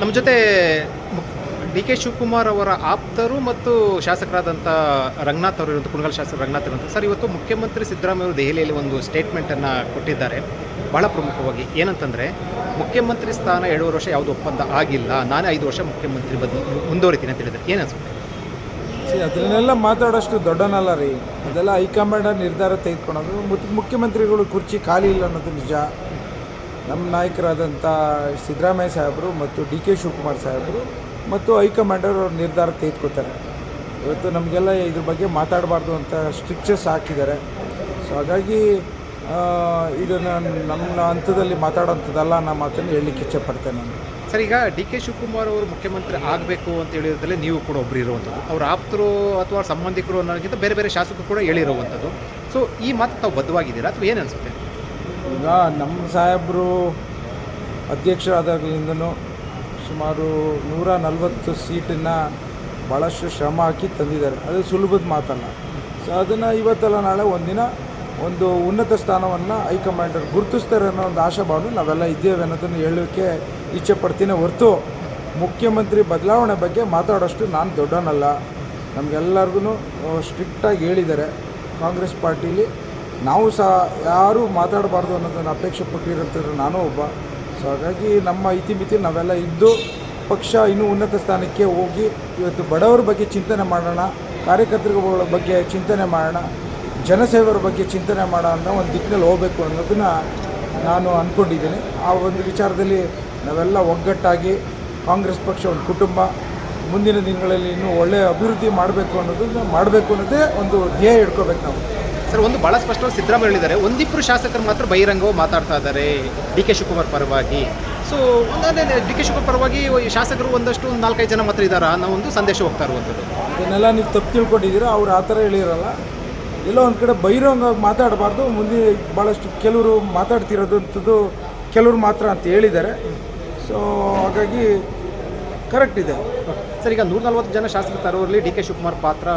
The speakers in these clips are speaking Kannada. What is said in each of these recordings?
ನಮ್ಮ ಜೊತೆ ಡಿ ಕೆ ಶಿವಕುಮಾರ್ ಅವರ ಆಪ್ತರು ಮತ್ತು ಶಾಸಕರಾದಂಥ ರಂಗನಾಥ್ ಅವರು ಇರುವಂಥ ಕುಣಗಲ್ ಶಾಸಕ ರಂಗನಾಥ್ ಅವರು ಸರ್ ಇವತ್ತು ಮುಖ್ಯಮಂತ್ರಿ ಸಿದ್ದರಾಮಯ್ಯ ಅವರು ದೆಹಲಿಯಲ್ಲಿ ಒಂದು ಸ್ಟೇಟ್ಮೆಂಟನ್ನು ಕೊಟ್ಟಿದ್ದಾರೆ. ಬಹಳ ಪ್ರಮುಖವಾಗಿ ಏನಂತಂದರೆ ಮುಖ್ಯಮಂತ್ರಿ ಸ್ಥಾನ ಎರಡೂವರೆ ವರ್ಷ ಯಾವುದು ಒಪ್ಪಂದ ಆಗಿಲ್ಲ ನಾನೇ ಐದು ವರ್ಷ ಮುಖ್ಯಮಂತ್ರಿ ಬದಲು ಮುಂದುವರಿತೀನಿ ಅಂತ ಹೇಳಿದರೆ ಏನು See, ಅದನ್ನೆಲ್ಲ ಮಾತಾಡೋಷ್ಟು ದೊಡ್ಡನಲ್ಲ ರೀ. ಅದೆಲ್ಲ ಹೈಕಮಾಂಡ್ ನಿರ್ಧಾರ ತೆಗೆದುಕೊಳ್ಳೋದು. ಮುಖ್ಯಮಂತ್ರಿಗಳು ಕುರ್ಚಿ ಖಾಲಿ ಇಲ್ಲ ಅನ್ನೋದು ನಿಜ. ನಮ್ಮ ನಾಯಕರಾದಂಥ ಸಿದ್ದರಾಮಯ್ಯ ಸಾಹೇಬರು ಮತ್ತು ಡಿ ಕೆ ಶಿವಕುಮಾರ್ ಸಾಹೇಬರು ಮತ್ತು ಹೈಕಮಾಂಡರ್ ಅವ್ರ ನಿರ್ಧಾರ ತೆಗೆದುಕೊತಾರೆ ಇವತ್ತು ನಮಗೆಲ್ಲ ಇದ್ರ ಬಗ್ಗೆ ಮಾತಾಡಬಾರ್ದು ಅಂತ ಸ್ಟ್ರಿಕ್ಚರ್ಸ್ ಹಾಕಿದ್ದಾರೆ. ಸೊ ಹಾಗಾಗಿ ಇದನ್ನು ನಮ್ಮ ಹಂತದಲ್ಲಿ ಮಾತಾಡೋಂಥದ್ದಲ್ಲ ನಮ್ಮ ಮಾತನ್ನು ಹೇಳಲಿಕ್ಕೆ ಇಚ್ಛೆಪಡ್ತೇನೆ ನಾನು. ಸರ್, ಈಗ ಡಿ ಕೆ ಶಿವಕುಮಾರ್ ಅವರು ಮುಖ್ಯಮಂತ್ರಿ ಆಗಬೇಕು ಅಂತ ಹೇಳಿದ್ರಲ್ಲೇ ನೀವು ಕೂಡ ಒಬ್ಬರು ಇರುವಂಥದ್ದು. ಅವ್ರ ಆಪ್ತರು ಅಥವಾ ಸಂಬಂಧಿಕರು ಅನ್ನೋದಕ್ಕಿಂತ ಬೇರೆ ಬೇರೆ ಶಾಸಕರು ಕೂಡ ಹೇಳಿರುವಂಥದ್ದು. ಸೊ ಈ ಮಾತು ತಾವು ಬದ್ಧವಾಗಿದ್ದೀರಾ ಅಥವಾ ಏನು ಅನಿಸುತ್ತೆ? ಈಗ ನಮ್ಮ ಸಾಹೇಬರು ಅಧ್ಯಕ್ಷರಾದಾಗಲಿಂದನೂ ಸುಮಾರು ನೂರ ನಲವತ್ತು ಸೀಟನ್ನು ಭಾಳಷ್ಟು ಶ್ರಮ ಹಾಕಿ ತಂದಿದ್ದಾರೆ. ಅದು ಸುಲಭದ ಮಾತಲ್ಲ. ಸೊ ಅದನ್ನು ಇವತ್ತಲ್ಲ ನಾಳೆ ಒಂದಿನ ಒಂದು ಉನ್ನತ ಸ್ಥಾನವನ್ನು ಹೈಕಮಾಂಡರ್ ಗುರುತಿಸ್ತಾರೆ ಅನ್ನೋ ಒಂದು ಆಶಾಭಾವನೆ ನಾವೆಲ್ಲ ಇದ್ದೇವೆ ಅನ್ನೋದನ್ನು ಹೇಳೋಕ್ಕೆ ಇಚ್ಛೆ ಪಡ್ತೀನಿ ಹೊರತು ಮುಖ್ಯಮಂತ್ರಿ ಬದಲಾವಣೆ ಬಗ್ಗೆ ಮಾತಾಡೋಷ್ಟು ನಾನು ದೊಡ್ಡವನಲ್ಲ ನಮಗೆಲ್ಲರಿಗೂ ಸ್ಟ್ರಿಕ್ಟಾಗಿ ಹೇಳಿದ್ದಾರೆ. ಕಾಂಗ್ರೆಸ್ ಪಾರ್ಟೀಲಿ ನಾವು ಸಹ ಯಾರೂ ಮಾತಾಡಬಾರ್ದು ಅನ್ನೋದನ್ನು ಅಪೇಕ್ಷೆ ಪಟ್ಟಿರುತ್ತಿರೋ ನಾನು ಒಬ್ಬ. ಸೊ ಹಾಗಾಗಿ ನಮ್ಮ ಇತಿಮಿತಿ ನಾವೆಲ್ಲ ಇದ್ದು ಪಕ್ಷ ಇನ್ನೂ ಉನ್ನತ ಸ್ಥಾನಕ್ಕೆ ಹೋಗಿ ಇವತ್ತು ಬಡವರ ಬಗ್ಗೆ ಚಿಂತನೆ ಮಾಡೋಣ, ಕಾರ್ಯಕರ್ತರುಗಳ ಬಗ್ಗೆ ಚಿಂತನೆ ಮಾಡೋಣ ಜನಸೇವರ ಬಗ್ಗೆ ಚಿಂತನೆ ಮಾಡೋಣ ಒಂದು ದಿಕ್ಕಿನಲ್ಲಿ ಹೋಗಬೇಕು ಅನ್ನೋದನ್ನು ನಾನು ಅಂದ್ಕೊಂಡಿದ್ದೀನಿ ಆ ಒಂದು ವಿಚಾರದಲ್ಲಿ ನಾವೆಲ್ಲ ಒಗ್ಗಟ್ಟಾಗಿ ಕಾಂಗ್ರೆಸ್ ಪಕ್ಷ ಒಂದು ಕುಟುಂಬ ಮುಂದಿನ ದಿನಗಳಲ್ಲಿ ಇನ್ನೂ ಒಳ್ಳೆಯ ಅಭಿವೃದ್ಧಿ ಮಾಡಬೇಕು ಅನ್ನೋದನ್ನು ಮಾಡಬೇಕು ಅನ್ನೋದೇ ಒಂದು ಧ್ಯೇಯ ಇಟ್ಕೋಬೇಕು ನಾವು. ಸರ್, ಒಂದು ಭಾಳ ಸ್ಪಷ್ಟವಾಗಿ ಸಿದ್ದರಾಮಯ್ಯ ಹೇಳಿದ್ದಾರೆ ಒಂದಿಬ್ಬರು ಶಾಸಕರು ಮಾತ್ರ ಬಹಿರಂಗವಾಗಿ ಮಾತಾಡ್ತಾ ಇದ್ದಾರೆ ಡಿ ಕೆ ಶಿವಕುಮಾರ್ ಪರವಾಗಿ. ಸೊ ಒಂದೇ ಡಿ ಕೆ ಶಿವಕುಮಾರ್ ಪರವಾಗಿ ಶಾಸಕರು ಒಂದಷ್ಟು, ಒಂದು ನಾಲ್ಕೈದು ಜನ ಮಾತ್ರ ಇದ್ದಾರಾ? ಅನ್ನೋ ಒಂದು ಸಂದೇಶ ಹೋಗ್ತಾ ಇರುವಂಥದ್ದು. ಇದನ್ನೆಲ್ಲ ನೀವು ತಪ್ಪು ತಿಳ್ಕೊಂಡಿದ್ದೀರಾ? ಅವ್ರು ಆ ಥರ ಹೇಳಿರಲ್ಲ. ಎಲ್ಲೋ ಒಂದು ಕಡೆ ಬಹಿರಂಗವಾಗಿ ಮಾತಾಡಬಾರ್ದು. ಮುಂದೆ ಭಾಳಷ್ಟು ಕೆಲವರು ಮಾತಾಡ್ತಿರೋದಂಥದ್ದು ಕೆಲವರು ಮಾತ್ರ ಅಂತ ಹೇಳಿದ್ದಾರೆ. ಸೊ ಹಾಗಾಗಿ ಕರೆಕ್ಟ್ ಇದೆ. ಸರ್ ಈಗ ನೂರ ನಲ್ವತ್ತು ಜನ ಶಾಸಕರು ತರೋರಲ್ಲಿ ಡಿ ಕೆ ಶಿವಕುಮಾರ್ ಪಾತ್ರ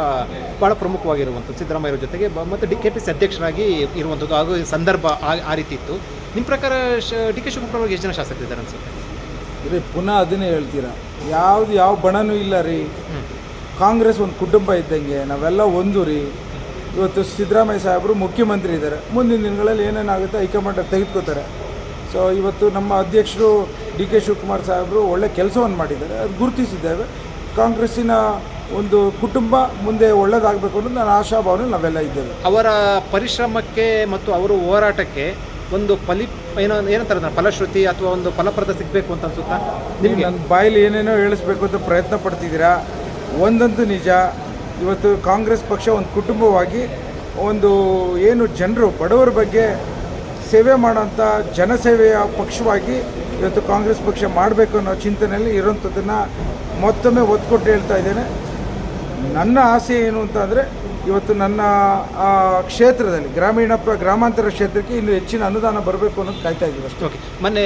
ಭಾಳ ಪ್ರಮುಖವಾಗಿರುವಂಥದ್ದು ಸಿದ್ದರಾಮಯ್ಯರ ಜೊತೆಗೆ. ಮತ್ತು ಡಿ ಕೆ ಪಿ ಸಿ ಅಧ್ಯಕ್ಷರಾಗಿ ಇರುವಂಥದ್ದು ಹಾಗೂ ಸಂದರ್ಭ ಆ ಆ ರೀತಿ ಇತ್ತು. ನಿಮ್ಮ ಪ್ರಕಾರ ಡಿ ಕೆ ಶಿವಕುಮಾರ್ ಅವ್ರಿಗೆ ಎಷ್ಟು ಜನ ಶಾಸಕರು ಇದ್ದಾರೆ ಅನ್ಸುತ್ತೆ? ರೀ ಪುನಃ ಅದನ್ನೇ ಹೇಳ್ತೀರಾ. ಯಾವುದು ಯಾವ ಬಣನೂ ಇಲ್ಲ ರೀ. ಕಾಂಗ್ರೆಸ್ ಒಂದು ಕುಟುಂಬ ಇದ್ದಂಗೆ ನಾವೆಲ್ಲ ಒಂದು ರೀ. ಇವತ್ತು ಸಿದ್ದರಾಮಯ್ಯ ಸಾಹೇಬರು ಮುಖ್ಯಮಂತ್ರಿ ಇದ್ದಾರೆ. ಮುಂದಿನ ದಿನಗಳಲ್ಲಿ ಏನೇನಾಗುತ್ತೆ ಹೈಕಮಾಂಡ್ ತೆಗೆದುಕೋತಾರೆ. ಸೊ ಇವತ್ತು ನಮ್ಮ ಅಧ್ಯಕ್ಷರು ಡಿ ಕೆ ಶಿವಕುಮಾರ್ ಸಾಹೇಬರು ಒಳ್ಳೆ ಕೆಲಸವನ್ನು ಮಾಡಿದ್ದಾರೆ ಅದು ಗುರುತಿಸಿದ್ದೇವೆ. ಕಾಂಗ್ರೆಸ್ಸಿನ ಒಂದು ಕುಟುಂಬ ಮುಂದೆ ಒಳ್ಳೇದಾಗಬೇಕು ಅನ್ನೋದು ನನ್ನ ಆಶಾಭಾವನೆ ನಾವೆಲ್ಲ ಇದ್ದೇವೆ. ಅವರ ಪರಿಶ್ರಮಕ್ಕೆ ಮತ್ತು ಅವರ ಹೋರಾಟಕ್ಕೆ ಒಂದು ಫಲಿ ಏನೋ ಏನಂತಾರೆ ಫಲಶ್ರುತಿ ಅಥವಾ ಒಂದು ಫಲಪ್ರದ ಸಿಗಬೇಕು ಅಂತ ಅನ್ಸುತ್ತಾ? ನಿಮಗೆ? ನನ್ನ ಬಾಯಲ್ಲಿ ಏನೇನೋ ಹೇಳಿಸ್ಬೇಕು ಅಂತ ಪ್ರಯತ್ನ ಪಡ್ತಿದ್ದೀರಾ? ಒಂದಂತೂ ನಿಜ ಇವತ್ತು ಕಾಂಗ್ರೆಸ್ ಪಕ್ಷ ಒಂದು ಕುಟುಂಬವಾಗಿ ಒಂದು ಏನು ಜನರು ಬಡವರ ಬಗ್ಗೆ ಸೇವೆ ಮಾಡೋಂಥ ಜನಸೇವೆಯ ಪಕ್ಷವಾಗಿ ಇವತ್ತು ಕಾಂಗ್ರೆಸ್ ಪಕ್ಷ ಮಾಡಬೇಕು ಅನ್ನೋ ಚಿಂತನೆಯಲ್ಲಿ ಇರೋಂಥದ್ದನ್ನು ಮತ್ತೊಮ್ಮೆ ಒತ್ತು ಕೊಟ್ಟು ಹೇಳ್ತಾ ಇದ್ದೇನೆ. ನನ್ನ ಆಸೆ ಏನು ಅಂತಂದರೆ ಇವತ್ತು ನನ್ನ ಕ್ಷೇತ್ರದಲ್ಲಿ ಗ್ರಾಮೀಣ ಪ್ರ ಗ್ರಾಮಾಂತರ ಕ್ಷೇತ್ರಕ್ಕೆ ಇನ್ನು ಹೆಚ್ಚಿನ ಅನುದಾನ ಬರಬೇಕು ಅನ್ನೋದು ಕಾಯ್ತಾ ಇದ್ದೀವಿ ಅಷ್ಟೇ. ಓಕೆ ಮೊನ್ನೆ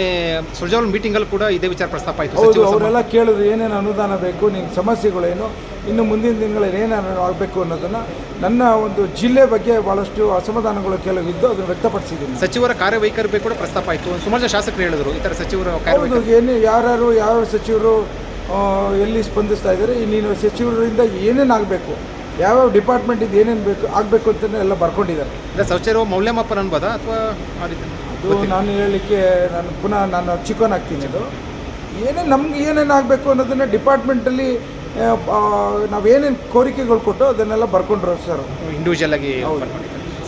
ಸುರ್ಜಾವಲ್ ಮೀಟಿಂಗಲ್ಲಿ ಕೂಡ ಇದೇ ವಿಚಾರ ಪ್ರಸ್ತಾಪ ಆಯಿತು. ಹೌದು ಅವರೆಲ್ಲ ಕೇಳಿದ್ರು ಏನೇನು ಅನುದಾನ ಬೇಕು ನಿನ್ನ ಸಮಸ್ಯೆಗಳೇನು ಇನ್ನು ಮುಂದಿನ ದಿನಗಳಲ್ಲಿ ಏನೇನು ಆಗಬೇಕು ಅನ್ನೋದನ್ನು. ನನ್ನ ಒಂದು ಜಿಲ್ಲೆ ಬಗ್ಗೆ ಭಾಳಷ್ಟು ಅಸಮಾಧಾನಗಳು ಕೆಲವಿದ್ದು ಅದನ್ನು ವ್ಯಕ್ತಪಡಿಸಿದ್ದೀನಿ. ಸಚಿವರ ಕಾರ್ಯವೈಖರಿ ಬಗ್ಗೆ ಕೂಡ ಪ್ರಸ್ತಾಪ ಆಯಿತು. ಸುಮಾರು ಶಾಸಕರು ಹೇಳಿದರು ಈ ಥರ ಸಚಿವರು ಏನು ಯಾರ್ಯಾರು ಯಾವ ಸಚಿವರು ಎಲ್ಲಿ ಸ್ಪಂದಿಸ್ತಾ ಇದ್ದಾರೆ ನೀನು ಸಚಿವರಿಂದ ಏನೇನು ಆಗಬೇಕು ಯಾವ್ಯಾವ ಇದು ಏನೇನು ಬೇಕು ಆಗಬೇಕು ಅಂತ ಎಲ್ಲ ಬರ್ಕೊಂಡಿದ್ದಾರೆ. ಅಂದರೆ ಸಚಿವರು ಮೌಲ್ಯಮಾಪನ ಅನ್ಬೋದ ಅಥವಾ ಆ ರೀತಿ? ಅದು ನಾನು ಹೇಳಲಿಕ್ಕೆ ನಾನು ಪುನಃ ನಾನು ಚಿಕನ್ ಆಗ್ತೀನಿ ಅದು ಏನೇನು ನಮ್ಗೆ ಏನೇನು ಆಗಬೇಕು ಅನ್ನೋದನ್ನು ಡಿಪಾರ್ಟ್ಮೆಂಟಲ್ಲಿ ನಾವೇನೇನು ಕೋರಿಕೆಗಳು ಕೊಟ್ಟು ಅದನ್ನೆಲ್ಲ ಬರ್ಕೊಂಡ್ರು ಸರ್. ಇಂಡಿವಿಜುವಲ್ ಆಗಿ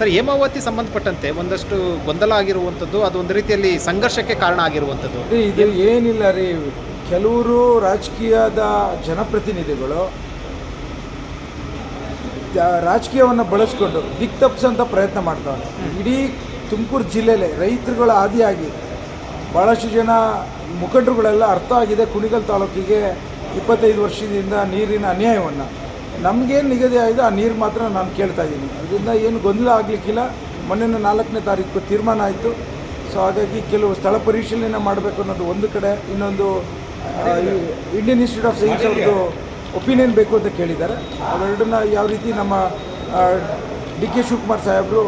ಸರ್ ಹೇಮಾವತಿ ಸಂಬಂಧಪಟ್ಟಂತೆ ಒಂದಷ್ಟು ಗೊಂದಲ ಆಗಿರುವಂಥದ್ದು ಅದು ಒಂದು ರೀತಿಯಲ್ಲಿ ಸಂಘರ್ಷಕ್ಕೆ ಕಾರಣ ಆಗಿರುವಂಥದ್ದು. ಇದು ಏನಿಲ್ಲ ರೀ. ಕೆಲವರು ರಾಜಕೀಯದ ಜನಪ್ರತಿನಿಧಿಗಳು ರಾಜಕೀಯವನ್ನು ಬಳಸ್ಕೊಂಡು ದಿಕ್ ತಪ್ಪಿಸೋಂಥ ಪ್ರಯತ್ನ ಮಾಡ್ತಾವೆ ಇಡೀ ತುಮಕೂರು ಜಿಲ್ಲೆಯಲ್ಲಿ ರೈತರುಗಳ ಆದಿಯಾಗಿ ಭಾಳಷ್ಟು ಜನ ಮುಖಂಡರುಗಳೆಲ್ಲ ಅರ್ಥ ಆಗಿದೆ. ಕುಣಿಗಲ್ ತಾಲೂಕಿಗೆ ಇಪ್ಪತ್ತೈದು ವರ್ಷದಿಂದ ನೀರಿನ ಅನ್ಯಾಯವನ್ನು. ನಮಗೇನು ನಿಗದಿ ಆಗಿದೆ, ಆ ನೀರು ಮಾತ್ರ ನಾನು ಕೇಳ್ತಾ ಇದ್ದೀನಿ. ಅದರಿಂದ ಏನು ಗೊಂದಲ ಆಗಲಿಕ್ಕಿಲ್ಲ. ಮೊನ್ನೆ ನಾಲ್ಕನೇ ತಾರೀಕು ತೀರ್ಮಾನ ಆಯಿತು. ಸೊ ಹಾಗಾಗಿ ಕೆಲವು ಸ್ಥಳ ಪರಿಶೀಲನೆ ಮಾಡಬೇಕು ಅನ್ನೋದು ಒಂದು ಕಡೆ. ಇನ್ನೊಂದು ಇಂಡಿಯನ್ ಇನ್ಸ್ಟಿಟ್ಯೂಟ್ ಆಫ್ ಸೈನ್ಸ್ ಅವ್ರದ್ದು ಒಪಿನಿಯನ್ ಬೇಕು ಅಂತ ಕೇಳಿದ್ದಾರೆ. ಅವೆರಡನ್ನ ಯಾವ ರೀತಿ ನಮ್ಮ ಡಿ ಕೆ ಶಿವಕುಮಾರ್ ಸಾಹೇಬರು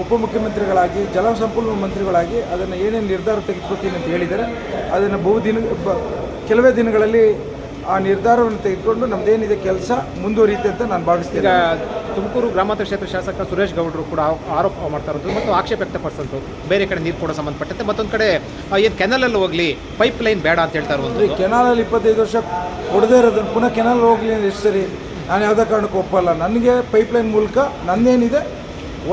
ಉಪಮುಖ್ಯಮಂತ್ರಿಗಳಾಗಿ ಜಲಸಂಪನ್ಮೂಲ ಮಂತ್ರಿಗಳಾಗಿ ಅದನ್ನು ಏನೇನು ನಿರ್ಧಾರ ತೆಗೆದುಕೊತೀನಿ ಅಂತ ಹೇಳಿದ್ದಾರೆ. ಅದನ್ನು ಬಹುದಿನ ಬ- ಕೆಲವೇ ದಿನಗಳಲ್ಲಿ ಆ ನಿರ್ಧಾರವನ್ನು ತೆಗೆದುಕೊಂಡು ನಮ್ಮದೇನಿದೆ ಕೆಲಸ ಮುಂದುವರಿಯುತ್ತೆ ಅಂತ ನಾನು ಭಾವಿಸ್ತೀನಿ. ತುಮಕೂರು ಗ್ರಾಮಾಂತರ ಕ್ಷೇತ್ರ ಶಾಸಕ ಸುರೇಶ್ ಗೌಡರು ಕೂಡ ಆರೋಪ ಮಾಡ್ತಾ ಇರೋದು ಮತ್ತು ಆಕ್ಷೇಪ ವ್ಯಕ್ತಪಡಿಸೋದು ಬೇರೆ ಕಡೆ ನೀರು ಕೊಡೋ ಸಂಬಂಧಪಟ್ಟಂತೆ. ಮತ್ತೊಂದು ಕಡೆ ಏನು ಕೆನಲಲ್ಲಿ ಹೋಗಲಿ ಪೈಪ್ ಲೈನ್ ಬೇಡ ಅಂತ ಹೇಳ್ತಾ ಈ ಇರುವಂಥದ್ದು ಕೆನಾಲಲ್ಲಿ ಇಪ್ಪತ್ತೈದು ವರ್ಷ ಕೊಡದೇ ಇರೋದನ್ನು ಪುನಃ ಕೆನಲ್ ಹೋಗಲಿ ಎಷ್ಟು ಸರಿ? ನಾನು ಯಾವುದೇ ಕಾರಣಕ್ಕೂ ಒಪ್ಪಲ್ಲ. ನನಗೆ ಪೈಪ್ಲೈನ್ ಮೂಲಕ ನನ್ನೇನಿದೆ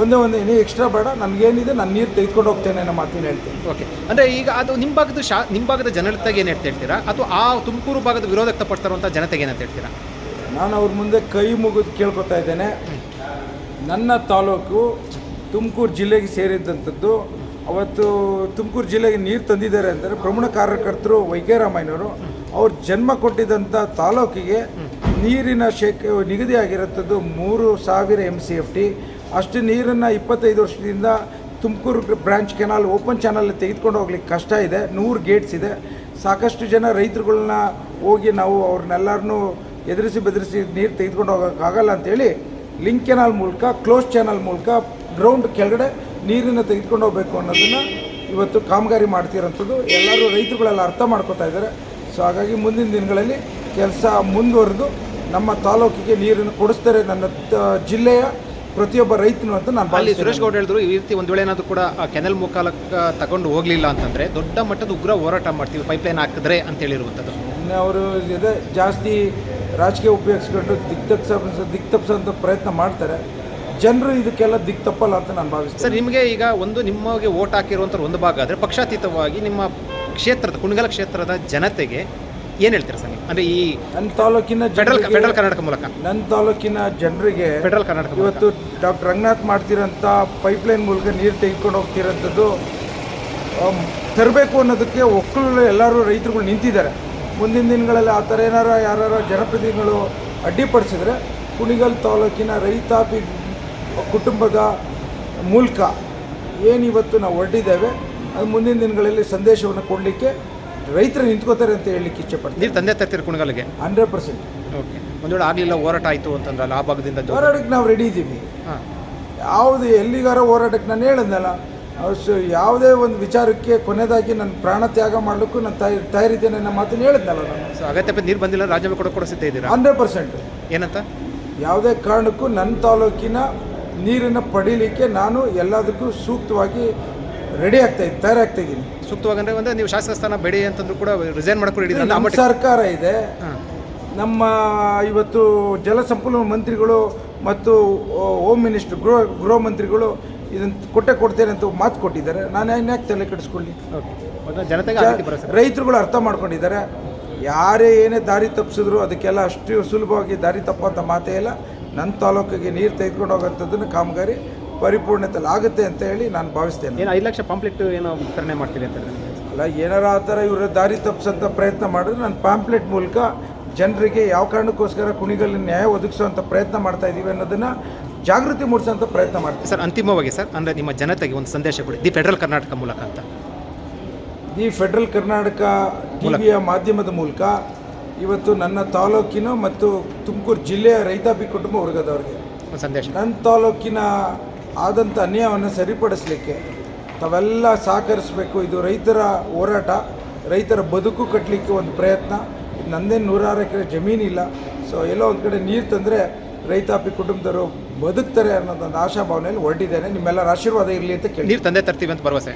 ಒಂದೇ ಒಂದೇ ಏನೇ ಎಕ್ಸ್ಟ್ರಾ ಬೇಡ. ನನಗೇನಿದೆ ನಾನು ನೀರು ತೆಗೆದುಕೊಂಡು ಹೋಗ್ತೇನೆ ಅನ್ನೋ ಮಾತಿನ ಹೇಳ್ತೀನಿ. ಓಕೆ ಅಂದರೆ ಈಗ ಅದು ನಿಮ್ಮ ಭಾಗದ ಶಾ ನಿಮ್ಮ ಭಾಗದ ಜನತೆಗೆ ಏನು ಅಂತ ಹೇಳ್ತೀರಾ ಅಥವಾ ಆ ತುಮಕೂರು ಭಾಗದ ವಿರೋಧ ವ್ಯಕ್ತಪಡ್ತಾರಂಥ ಜನತೆಗೆ ಏನಂತ ಹೇಳ್ತೀರಾ ನಾನು ಅವ್ರ ಮುಂದೆ ಕೈ ಮುಗಿದು ಕೇಳ್ಕೊತಾ ಇದ್ದೇನೆ. ನನ್ನ ತಾಲೂಕು ತುಮಕೂರು ಜಿಲ್ಲೆಗೆ ಸೇರಿದ್ದಂಥದ್ದು ಅವತ್ತು ತುಮಕೂರು ಜಿಲ್ಲೆಗೆ ನೀರು ತಂದಿದ್ದಾರೆ ಅಂದರೆ ಪ್ರಮುಖ ಕಾರ್ಯಕರ್ತರು ವೈದ್ಯರಾಮಯ್ಯನವರು ಅವ್ರು ಜನ್ಮ ಕೊಟ್ಟಿದ್ದಂಥ ತಾಲೂಕಿಗೆ ನೀರಿನ ಶೇಕ ನಿಗದಿಯಾಗಿರುವಂಥದ್ದು ಮೂರು ಸಾವಿರ ಎಂ ಸಿ ಎಫ್ ಟಿ ಅಷ್ಟು ನೀರನ್ನು ಇಪ್ಪತ್ತೈದು ವರ್ಷದಿಂದ Tumakuru branch canal open channel ತೆಗೆದುಕೊಂಡು ಹೋಗ್ಲಿಕ್ಕೆ ಕಷ್ಟ ಇದೆ. ನೂರು ಗೇಟ್ಸ್ ಇದೆ. ಸಾಕಷ್ಟು ಜನ ರೈತರುಗಳನ್ನ ಹೋಗಿ ನಾವು ಅವ್ರನ್ನೆಲ್ಲರನ್ನೂ ಎದುರಿಸಿ ಬೆದರಿಸಿ ನೀರು ತೆಗೆದುಕೊಂಡು ಹೋಗೋಕ್ಕಾಗಲ್ಲ ಅಂತೇಳಿ ಲಿಂಕ್ ಕೆನಾಲ್ ಮೂಲಕ ಕ್ಲೋಸ್ ಚಾನಲ್ ಮೂಲಕ ಗ್ರೌಂಡ್ ಕೆಳಗಡೆ ನೀರನ್ನು ತೆಗೆದುಕೊಂಡು ಹೋಗಬೇಕು ಅನ್ನೋದನ್ನು ಇವತ್ತು ಕಾಮಗಾರಿ ಮಾಡ್ತಿರೋಂಥದ್ದು. ಎಲ್ಲರೂ ರೈತರುಗಳೆಲ್ಲ ಅರ್ಥ ಮಾಡ್ಕೋತಾ ಇದ್ದಾರೆ. ಸೊ ಹಾಗಾಗಿ ಮುಂದಿನ ದಿನಗಳಲ್ಲಿ ಕೆಲಸ ಮುಂದುವರೆದು ನಮ್ಮ ತಾಲೂಕಿಗೆ ನೀರನ್ನು ಕೊಡಿಸ್ತಾರೆ ನನ್ನ ಜಿಲ್ಲೆಯ ಪ್ರತಿಯೊಬ್ಬ ರೈತನು ಅಂತ ನಾನು ಅಲ್ಲಿ ಸುರೇಶ್ ಗೌಡ ಹೇಳಿದ್ರು ಈ ರೀತಿ ಒಂದು ವೇಳೆ ಏನಾದರೂ ಕೂಡ ಆ ಕೆನಲ್ ಮುಖಾಲಕ್ಕೆ ತಗೊಂಡು ಹೋಗಲಿಲ್ಲ ಅಂತಂದರೆ ದೊಡ್ಡ ಮಟ್ಟದ ಉಗ್ರ ಹೋರಾಟ ಮಾಡ್ತೀವಿ ಪೈಪ್ ಲೈನ್ ಹಾಕಿದ್ರೆ ಅಂತ ಹೇಳಿರುವಂಥದ್ದು. ಇನ್ನು ಅವರು ಇದೆ ಜಾಸ್ತಿ ರಾಜಕೀಯ ಉಪಯೋಗಿಸ್ಕೊಂಡು ದಿಕ್ ತಪ್ಪಿಸ ದಿಕ್ ತಪ್ಪಿಸೋಂಥ ಪ್ರಯತ್ನ ಮಾಡ್ತಾರೆ. ಜನರು ಇದಕ್ಕೆಲ್ಲ ದಿಕ್ ತಪ್ಪಲ್ಲ ಅಂತ ನಾನು ಭಾವಿಸ್ತೇನೆ. ಸರ್ ನಿಮಗೆ ಈಗ ಒಂದು ನಿಮಗೆ ಓಟ್ ಹಾಕಿರುವಂಥ ಒಂದು ಭಾಗ ಆದರೆ ಪಕ್ಷಾತೀತವಾಗಿ ನಿಮ್ಮ ಕ್ಷೇತ್ರದ ಕುಣಗಲ ಕ್ಷೇತ್ರದ ಜನತೆಗೆ ಏನು ಹೇಳ್ತೀರಾ ಸರ್ ನೀವು? ಅಂದರೆ ಈ ನನ್ನ ತಾಲೂಕಿನ ಫೆಡರಲ್ ಫೆಡರಲ್ ಕರ್ನಾಟಕ ಮೂಲಕ ಮೂಲಕ. ನನ್ನ ತಾಲೂಕಿನ ಜನರಿಗೆ ಫೆಡರಲ್ ಕರ್ನಾಟಕ ಇವತ್ತು ಡಾಕ್ಟರ್ ರಂಗನಾಥ್ ಮಾಡ್ತಿರೋಂಥ ಪೈಪ್ಲೈನ್ ಮೂಲಕ ನೀರು ತೆಗೆದುಕೊಂಡು ಹೋಗ್ತಿರೋಂಥದ್ದು ತರಬೇಕು ಅನ್ನೋದಕ್ಕೆ ಒಕ್ಕಲು ಎಲ್ಲರೂ ರೈತರುಗಳು ನಿಂತಿದ್ದಾರೆ. ಮುಂದಿನ ದಿನಗಳಲ್ಲಿ ಆ ಥರ ಏನಾರ ಯಾರು ಜನಪ್ರತಿನಿಧಿಗಳು ಅಡ್ಡಿಪಡಿಸಿದ್ರೆ ಕುಣಿಗಲ್ ತಾಲೂಕಿನ ರೈತಾಪಿ ಕುಟುಂಬದ ಮೂಲಕ ಏನಿವತ್ತು ನಾವು ಹೊರಟಿದ್ದೇವೆ ಅದು ಮುಂದಿನ ದಿನಗಳಲ್ಲಿ ಸಂದೇಶವನ್ನು ಕೊಡಲಿಕ್ಕೆ ರೈತರು ನಿಂತ್ಕೋತಾರೆ ಅಂತ ಹೇಳಲಿಕ್ಕೆ ಇಚ್ಛೆಪಡ್ತೀನಿ ನೀರು ತಂದೆ ತರ್ತೀರಿ ಕುಣಗಲ್ಗೆ? Hundred percent. ಓಕೆ. ಒಂದು ವೇಳೆ ಆಗಲಿಲ್ಲ ಹೋರಾಟ ಆಯಿತು ಅಂತಂದ್ರಲ್ಲ ಆ ಭಾಗದಿಂದ ಹೋರಾಟಕ್ಕೆ ನಾವು ರೆಡಿ ಇದ್ದೀವಿ. ಹಾಂ. ಯಾವುದು ಎಲ್ಲಿಗಾರ ಹೋರಾಟಕ್ಕೆ ನಾನು ಹೇಳಿದ್ನಲ್ಲ ಅವ್ರು ಸ- ಯಾವುದೇ ಒಂದು ವಿಚಾರಕ್ಕೆ ಕೊನೆಯದಾಗಿ ನನ್ನ ಪ್ರಾಣ ತ್ಯಾಗ ಮಾಡಲಿಕ್ಕೂ ನಾನು ತಯಾರಿ ತಯಾರಿದ್ದೇನೆ ಅನ್ನೋ ಮಾತನ್ನು ಹೇಳಿದ್ನಲ್ಲ ನಾನು. ಸೊ ಅಗತ್ಯ ನೀರು ಬಂದಿಲ್ಲ ರಾಜ್ಯ ಕೂಡ ಕೂಡ ಸಿದ್ಧ ಇದ್ದೀರಾ? Hundred percent. ಏನಂತ? ಯಾವುದೇ ಕಾರಣಕ್ಕೂ ನನ್ನ ತಾಲೂಕಿನ ನೀರನ್ನು ಪಡೀಲಿಕ್ಕೆ ನಾನು ಎಲ್ಲದಕ್ಕೂ ಸೂಕ್ತವಾಗಿ ರೆಡಿ ಆಗ್ತಾ ಇದ್ದೀನಿ ತಯಾರಾಗ್ತಾ ಇದ್ದೀನಿ. ಸೂಕ್ತವಾಗಿ ಅಂದರೆ ಒಂದು ನೀವು ಶಾಸಕ ಸ್ಥಾನ ಬೇಡಿ ಅಂತಂದ್ರೂ ಕೂಡ ರಿಸೈನ್ ಮಾಡ್ಕೊಂಡು ಹಿಡಿದ್ರೆ ನಮ್ಮ ಸರ್ಕಾರ ಇದೆ. ನಮ್ಮ ಇವತ್ತು ಜಲಸಂಪನ್ಮೂಲ ಮಂತ್ರಿಗಳು ಮತ್ತು ಹೋಮ್ ಮಿನಿಸ್ಟರ್ ಗೃಹ ಗೃಹ ಮಂತ್ರಿಗಳು ಇದನ್ನು ಕೊಟ್ಟೆ ಕೊಡ್ತೇನೆ ಅಂತ ಮಾತು ಕೊಟ್ಟಿದ್ದಾರೆ. ನಾನು ಯಾಕೆ ತಲೆ ಕೆಡಿಸ್ಕೊಳ್ಳಿ? ರೈತರುಗಳು ಅರ್ಥ ಮಾಡ್ಕೊಂಡಿದ್ದಾರೆ. ಯಾರೇ ಏನೇ ದಾರಿ ತಪ್ಪಿಸಿದ್ರು ಅದಕ್ಕೆಲ್ಲ ಅಷ್ಟು ಸುಲಭವಾಗಿ ದಾರಿ ತಪ್ಪುವಂಥ ಮಾತೇ ಇಲ್ಲ. ನನ್ನ ತಾಲೂಕಿಗೆ ನೀರು ತೆಗೆದುಕೊಂಡು ಹೋಗೋಂಥದ್ದನ್ನು ಕಾಮಗಾರಿ ಪರಿಪೂರ್ಣತೆಯಲ್ಲಿ ಆಗುತ್ತೆ ಅಂತ ಹೇಳಿ ನಾನು ಭಾವಿಸ್ತೇನೆ. ಏನು ಐದು ಲಕ್ಷ ಪಾಂಪ್ಲೆಟ್ ಏನೋ ವಿತರಣೆ ಮಾಡ್ತೀವಿ ಅಂತ ಅಲ್ಲ ಏನಾರ ಆ ಥರ ಇವರ ದಾರಿ ತಪ್ಪಿಸೋಂಥ ಪ್ರಯತ್ನ ಮಾಡಿದ್ರೆ ನಾನು ಪಾಂಪ್ಲೆಟ್ ಮೂಲಕ ಜನರಿಗೆ ಯಾವ ಕಾರಣಕ್ಕೋಸ್ಕರ ಕುಣಿಗಲ್ಲಿ ನ್ಯಾಯ ಒದಗಿಸುವಂಥ ಪ್ರಯತ್ನ ಮಾಡ್ತಾ ಇದ್ದೀವಿ ಅನ್ನೋದನ್ನು ಜಾಗೃತಿ ಮೂಡಿಸುವಂಥ ಪ್ರಯತ್ನ ಮಾಡ್ತೀವಿ. ಸರ್ ಅಂತಿಮವಾಗಿ ಸರ್ ಅಂದರೆ ನಿಮ್ಮ ಜನತೆಗೆ ಒಂದು ಸಂದೇಶ ಕೊಡಿ ದಿ ಫೆಡರಲ್ ಕರ್ನಾಟಕ ಮೂಲಕ ಅಂತ. ದಿ ಫೆಡರಲ್ ಕರ್ನಾಟಕ ಟಿವಿಯ ಮಾಧ್ಯಮದ ಮೂಲಕ ಇವತ್ತು ನನ್ನ ತಾಲೂಕಿನ ಮತ್ತು ತುಮಕೂರು ಜಿಲ್ಲೆಯ ರೈತಾಪಿ ಕುಟುಂಬ ವರ್ಗದವರಿಗೆ ಒಂದು ಸಂದೇಶ. ನನ್ನ ತಾಲೂಕಿನ ಆದಂಥ ಅನ್ಯಾಯವನ್ನು ಸರಿಪಡಿಸಲಿಕ್ಕೆ ತಾವೆಲ್ಲ ಸಹಕರಿಸಬೇಕು. ಇದು ರೈತರ ಹೋರಾಟ ರೈತರ ಬದುಕು ಕಟ್ಟಲಿಕ್ಕೆ ಒಂದು ಪ್ರಯತ್ನ. ನನ್ನದೇ ನೂರಾರು ಎಕರೆ ಜಮೀನಿಲ್ಲ. ಸೊ ಎಲ್ಲೋ ಒಂದು ಕಡೆ ನೀರು ತಂದರೆ ರೈತಾಪಿ ಕುಟುಂಬದವರು ಬದುಕ್ತಾರೆ ಅನ್ನೋದೊಂದು ಆಶಾಭಾವನೆಯಲ್ಲಿ ಹೊರಟಿದ್ದೇನೆ. ನಿಮ್ಮೆಲ್ಲರ ಆಶೀರ್ವಾದ ಇರಲಿ ಅಂತ ಕೇಳಿ ನೀರು ತಂದೆ ತರ್ತೀವಿ ಅಂತ ಭರವಸೆ?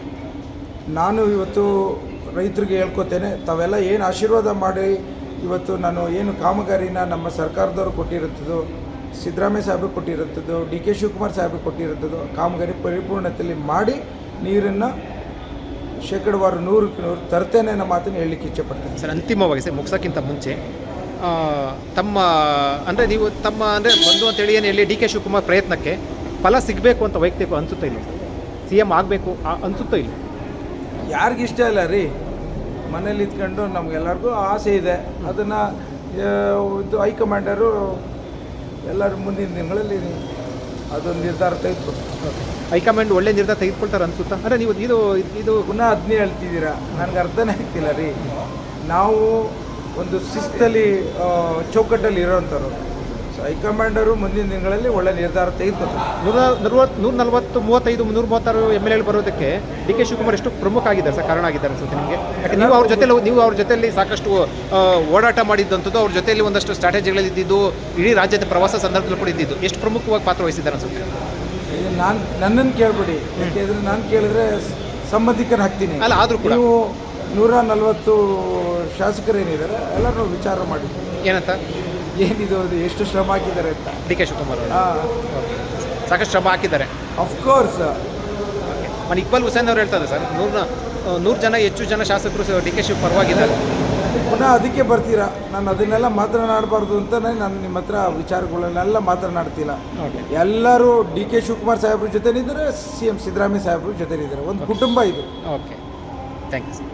ನಾನು ಇವತ್ತು ರೈತರಿಗೆ ಹೇಳ್ಕೊತೇನೆ ತಾವೆಲ್ಲ ಏನು ಆಶೀರ್ವಾದ ಮಾಡಿ ಇವತ್ತು ನಾನು ಏನು ಕಾಮಗಾರಿನ ನಮ್ಮ ಸರ್ಕಾರದವರು ಕೊಟ್ಟಿರುತ್ತದೋ ಸಿದ್ದರಾಮಯ್ಯ ಸಾಹೇಬರು ಕೊಟ್ಟಿರುತ್ತದೋ ಡಿ ಕೆ ಶಿವಕುಮಾರ್ ಸಾಹೇಬರು ಕೊಟ್ಟಿರುತ್ತದೋ ಕಾಮಗಾರಿ ಪರಿಪೂರ್ಣತೆಯಲ್ಲಿ ಮಾಡಿ ನೀರನ್ನು ಶೇಕಡವಾರು ನೂರಕ್ಕೆ ನೂರು ತರ್ತೇನೆ ಅನ್ನೋ ಮಾತನ್ನು ಹೇಳಲಿಕ್ಕೆ ಇಚ್ಛೆಪಡ್ತೇನೆ ಸರ್ ಅಂತಿಮವಾಗಿ ಸರ್ ಮುಗಿಸೋಕ್ಕಿಂತ ಮುಂಚೆ ತಮ್ಮ ಅಂದರೆ ನೀವು ತಮ್ಮ ಅಂದರೆ ಬಂದು ಅಂತೇಳಿ ಏನು ಹೇಳಿ ಡಿ ಕೆ ಶಿವಕುಮಾರ್ ಪ್ರಯತ್ನಕ್ಕೆ ಫಲ ಸಿಗಬೇಕು ಅಂತ ವೈಯಕ್ತಿಕ ಅನಿಸುತ್ತಾ ಇಲ್ಲ? ಸಿ ಎಂ ಆಗಬೇಕು ಅನಿಸುತ್ತಾ ಇಲ್ಲ? ಯಾರಿಗಿಷ್ಟ ಇಲ್ಲ ರೀ. ಮನೇಲಿ ಇದ್ಕೊಂಡು ನಮಗೆಲ್ಲರಿಗೂ ಆಸೆ ಇದೆ. ಅದನ್ನು ಇದು ಹೈಕಮಾಂಡರು ಎಲ್ಲರ ಮುಂದಿನ ದಿನಗಳಲ್ಲಿ ಅದೊಂದು ನಿರ್ಧಾರ ತೆಗೆದುಕೊಳ್ತಾರೆ. ಹೈಕಮಾಂಡ್ ಒಳ್ಳೆ ನಿರ್ಧಾರ ತೆಗೆದುಕೊಳ್ತಾರೆ ಅನ್ಸುತ್ತಾ? ಅಂದರೆ ನೀವು ಇದು ಇದು ಪುನಃ ಅದನ್ನೇ ಹೇಳ್ತಿದ್ದೀರಾ? ನನಗೆ ಅರ್ಥನೇ ಆಗ್ತಿಲ್ಲ ರೀ. ನಾವು ಒಂದು ಶಿಸ್ತಲ್ಲಿ ಚೌಕಟ್ಟಲ್ಲಿ ಇರೋವಂಥವ್ರು ಸೊ ಹೈಕಮಾಂಡರು ಮುಂದಿನ ದಿನಗಳಲ್ಲಿ ಒಳ್ಳೆ ನಿರ್ಧಾರ ತೆಗೆದುಕೊತಾರೆ ನೂರ ನಲ್ವತ್ತು ನೂರ ನಲ್ವತ್ತು ಮೂವತ್ತೈದು ನೂರ ಮೂವತ್ತಾರು ಎಂ ಎಲ್ ಎಲ್ ಬರೋದಕ್ಕೆ ಡಿ ಕೆ ಶಿವಕುಮಾರ್ ಎಷ್ಟು ಪ್ರಮುಖ ಆಗಿದ್ದಾರೆ ಸರ್ ಕಾರಣ ಆಗಿದ್ದಾರೆ ಅನ್ಸುತ್ತೆ ನಿಮಗೆ? ಯಾಕೆ ನೀವು ಅವ್ರ ಜೊತೆ ನೀವು ಅವ್ರ ಜೊತೆಯಲ್ಲಿ ಸಾಕಷ್ಟು ಓಡಾಟ ಮಾಡಿದ್ದಂಥದ್ದು ಅವ್ರ ಜೊತೆಯಲ್ಲಿ ಒಂದಷ್ಟು ಸ್ಟ್ರಾಟಜಿಗಳಲ್ಲಿ ಇದ್ದಿದ್ದು ಇಡೀ ರಾಜ್ಯದ ಪ್ರವಾಸ ಸಂದರ್ಭದಲ್ಲಿ ಕೂಡ ಇದ್ದಿದ್ದು ಎಷ್ಟು ಪ್ರಮುಖವಾಗಿ ಪಾತ್ರ ವಹಿಸಿದ್ದಾರೆ ಅನ್ಸುತ್ತೆ? ನಾನು ನನ್ನನ್ನು ಕೇಳ್ಬಿಡಿ. ಯಾಕೆಂದರೆ ನಾನು ಕೇಳಿದ್ರೆ ಸಂಬಂಧಿಕರ ಹಾಕ್ತೀನಿ. ಅಲ್ಲ ಆದರೂ ಕೂಡ. ನೀವು ನೂರ ನಲವತ್ತು ಶಾಸಕರು ಏನಿದ್ದಾರೆ ಎಲ್ಲರೂ ವಿಚಾರ ಮಾಡಿ ಏನಂತ? ಏನಿದು ಅದು ಎಷ್ಟು ಶ್ರಮ ಹಾಕಿದ್ದಾರೆ ಅಂತ. ಡಿ ಕೆ ಶಿವಕುಮಾರ್ ಅವರು. ಹಾಂ. ಸಾಕಷ್ಟು ಶ್ರಮ ಹಾಕಿದ್ದಾರೆ. ಅಫ್ಕೋರ್ಸ್ ಮನೆ ಇಕ್ಬಾಲ್ ಹುಸೇನ್ ಅವ್ರು ಹೇಳ್ತಾರೆ ಸರ್. ನೂರ ನೂರು ಜನ ಹೆಚ್ಚು ಜನ ಶಾಸಕರು ಡಿ ಕೆ ಶಿವ ಪರವಾಗಿದ್ದಾರೆ. ಪುನಃ ಅದಕ್ಕೆ ಬರ್ತೀರಾ? ನಾನು ಅದನ್ನೆಲ್ಲ ಮಾತನಾಡಬಾರ್ದು ಅಂತಲೇ ನಾನು ನಿಮ್ಮ ಹತ್ರ ವಿಚಾರಗಳನ್ನೆಲ್ಲ ಮಾತನಾಡ್ತಿಲ್ಲ. ಎಲ್ಲರೂ ಡಿ ಕೆ ಶಿವಕುಮಾರ್ ಸಾಹೇಬ್ರ ಜೊತೆಲಿದ್ದಾರೆ ಸಿ ಎಂ ಸಿದ್ದರಾಮಯ್ಯ ಸಾಹೇಬ್ರ ಜೊತೆಲಿದ್ದಾರೆ. ಒಂದು ಕುಟುಂಬ ಇದು. Okay thank you sir